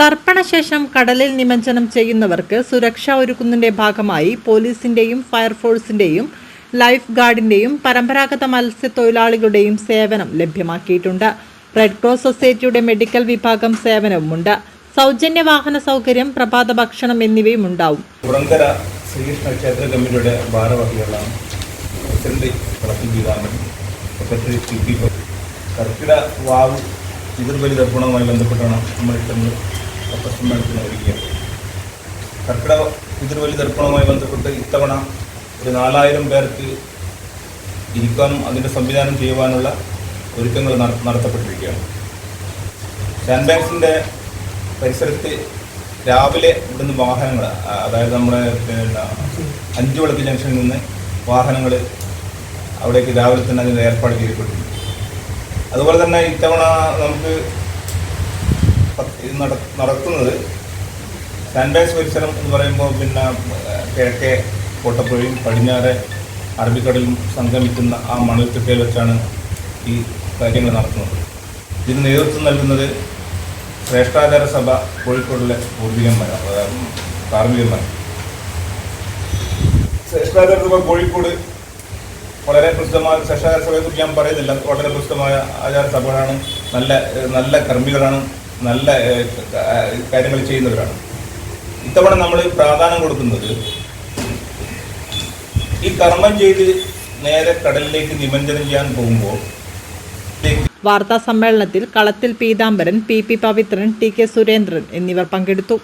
തർപ്പണശേഷം കടലിൽ നിമജ്ജനം ചെയ്യുന്നവർക്ക് സുരക്ഷ ഒരുക്കുന്നതിന്റെ ഭാഗമായി പോലീസിന്റെയും ഫയർഫോഴ്സിന്റെയും ലൈഫ് ഗാർഡിന്റെയും പരമ്പരാഗത മത്സ്യത്തൊഴിലാളികളുടെയും സേവനം ലഭ്യമാക്കിയിട്ടുണ്ട്. റെഡ് ക്രോസ് സൊസൈറ്റിയുടെ മെഡിക്കൽ വിഭാഗം സേവനവുമുണ്ട്. സൗജന്യ വാഹന സൗകര്യം പ്രഭാത ഭക്ഷണം എന്നിവയും ഉണ്ടാവും. പുറങ്കര ശ്രീകൃഷ്ണ ക്ഷേത്ര കമ്മിറ്റിയുടെ ഭാരവാഹികളാണ് പ്രസിഡന്റ് കർക്കിട വാവ് പിതൃബലി തർപ്പണവുമായി ബന്ധപ്പെട്ടാണ് നമ്മൾ ഇത്തവണ പത്രസമ്മേളനത്തിന് ഒരുക്കിയത് കർക്കിട പിതൃവലി തർപ്പണവുമായി ബന്ധപ്പെട്ട് ഇത്തവണ ഒരു നാലായിരം പേർക്ക് ഇരിക്കാനും അതിന്റെ സംവിധാനം ചെയ്യുവാനുള്ള ഒരുക്കങ്ങൾ നട- നടത്തപ്പെട്ടിരിക്കുകയാണ്. സാൻഡ് ബാങ്ക്സിന്റെ പരിസരത്ത് രാവിലെ ഇവിടുന്ന് വാഹനങ്ങൾ അതായത് നമ്മുടെ പിന്നെ അഞ്ചു വിളക്ക് ജംഗ്ഷനിൽ നിന്ന് വാഹനങ്ങൾ അവിടേക്ക് രാവിലെ തന്നെ അതിന് ഏർപ്പാട് ചെയ്യപ്പെട്ടിട്ടുണ്ട്. അതുപോലെ തന്നെ ഇത്തവണ നമുക്ക് ഇത് നട- നടത്തുന്നത് സാൻഡ് പരിസരം എന്ന് പറയുമ്പോൾ പിന്നെ കിഴക്കേ കോട്ടപ്പുഴയും പടിഞ്ഞാറെ അറബിക്കടലും സംഗമിക്കുന്ന ആ മണൽത്തിട്ടയിൽ വെച്ചാണ് ഈ കാര്യങ്ങൾ നടത്തുന്നത്. ഇതിന് നേതൃത്വം നൽകുന്നത് ശ്രേഷ്ഠാചാര സഭ കോഴിക്കോടിലെ പൂർവികന്മാർ അതായത് കാർമികന്മാർ ശ്രേഷ്ഠാചാര സഭ കോഴിക്കോട് വളരെ പ്രസിദ്ധമായ ശ്രേഷ്ഠാചാര സഭയെക്കുറിച്ച് ഞാൻ പറയുന്നില്ല വളരെ പ്രസിദ്ധമായ ആചാര സഭകളാണ് നല്ല നല്ല കർമ്മികളാണ് നല്ല കാര്യങ്ങൾ ചെയ്യുന്നവരാണ്. ഇത്തവണ നമ്മൾ പ്രാധാന്യം കൊടുക്കുന്നത് ഈ കർമ്മം ചെയ്ത് നേരെ കടലിലേക്ക് നിമഞ്ജനം ചെയ്യാൻ പോകുമ്പോൾ വാർത്താ സമ്മേളനത്തിൽ Kalathil Peethambaran P P Pavithran T K Surendran എന്നിവർ പങ്കെടുത്തു.